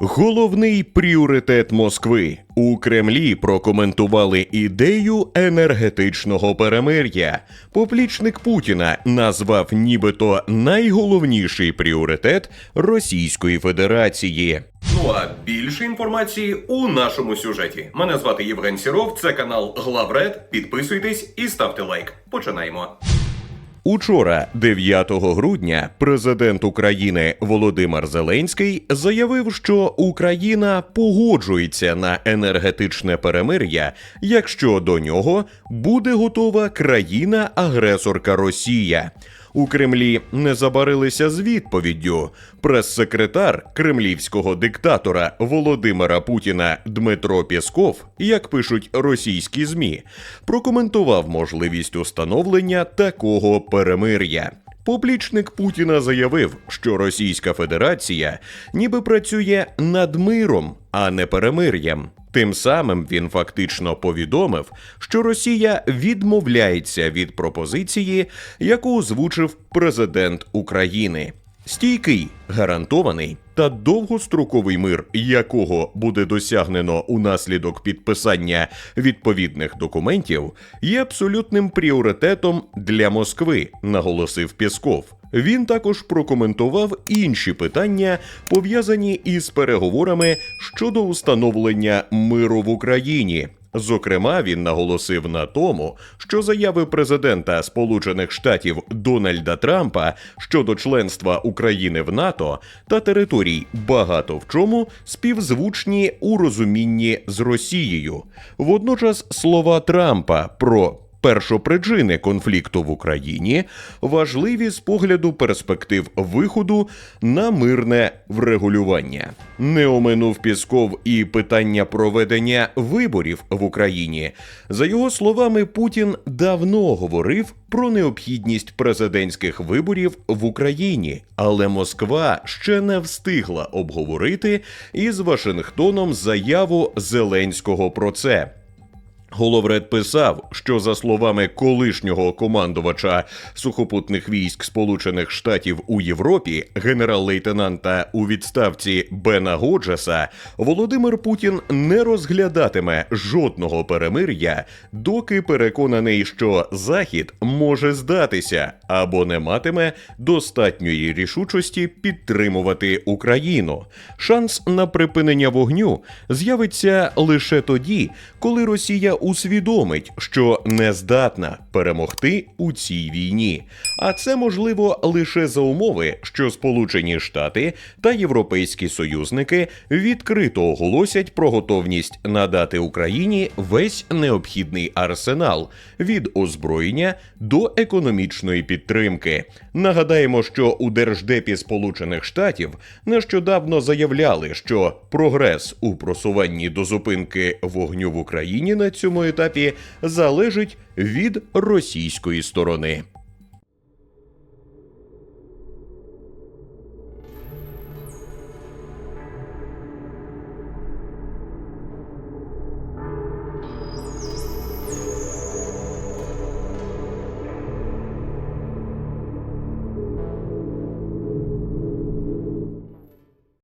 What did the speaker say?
Головний пріоритет Москви у Кремлі прокоментували ідею енергетичного перемир'я. Поплічник Путіна назвав нібито найголовніший пріоритет Російської Федерації. Ну а більше інформації у нашому сюжеті. Мене звати Євген Сіров. Це канал Главред. Підписуйтесь і ставте лайк. Починаємо. Учора, 9 грудня, президент України Володимир Зеленський заявив, що Україна погоджується на енергетичне перемир'я, якщо до нього буде готова країна-агресорка Росія. У Кремлі не забарилися з відповіддю. Прес-секретар кремлівського диктатора Володимира Путіна Дмитро Пєсков, як пишуть російські змі, прокоментував можливість установлення такого перемир'я. Поплічник Путіна заявив, що Російська Федерація ніби працює над миром, а не перемир'ям. Тим самим він фактично повідомив, що Росія відмовляється від пропозиції, яку озвучив президент України. Стійкий, гарантований та довгостроковий мир, якого буде досягнено унаслідок підписання відповідних документів, є абсолютним пріоритетом для Москви, наголосив Пєсков. Він також прокоментував інші питання, пов'язані із переговорами щодо установлення миру в Україні. Зокрема, він наголосив на тому, що заяви президента Сполучених Штатів Дональда Трампа щодо членства України в НАТО та територій багато в чому співзвучні у розумінні з Росією. Водночас слова Трампа про першопричини конфлікту в Україні важливі з погляду перспектив виходу на мирне врегулювання. Не оминув Пісков і питання проведення виборів в Україні. За його словами, Путін давно говорив про необхідність президентських виборів в Україні, але Москва ще не встигла обговорити із Вашингтоном заяву Зеленського про це. Головред писав, що за словами колишнього командувача сухопутних військ Сполучених Штатів у Європі, генерал-лейтенанта у відставці Бена Годжеса, Володимир Путін не розглядатиме жодного перемир'я, доки переконаний, що Захід може здатися або не матиме достатньої рішучості підтримувати Україну. Шанс на припинення вогню з'явиться лише тоді, коли Росія усвідомить, що не здатна перемогти у цій війні. А це можливо лише за умови, що Сполучені Штати та європейські союзники відкрито оголосять про готовність надати Україні весь необхідний арсенал від озброєння до економічної підтримки. Нагадаємо, що у держдепі Сполучених Штатів нещодавно заявляли, що прогрес у просуванні до зупинки вогню в Україні на цьому етапі залежить від російської сторони.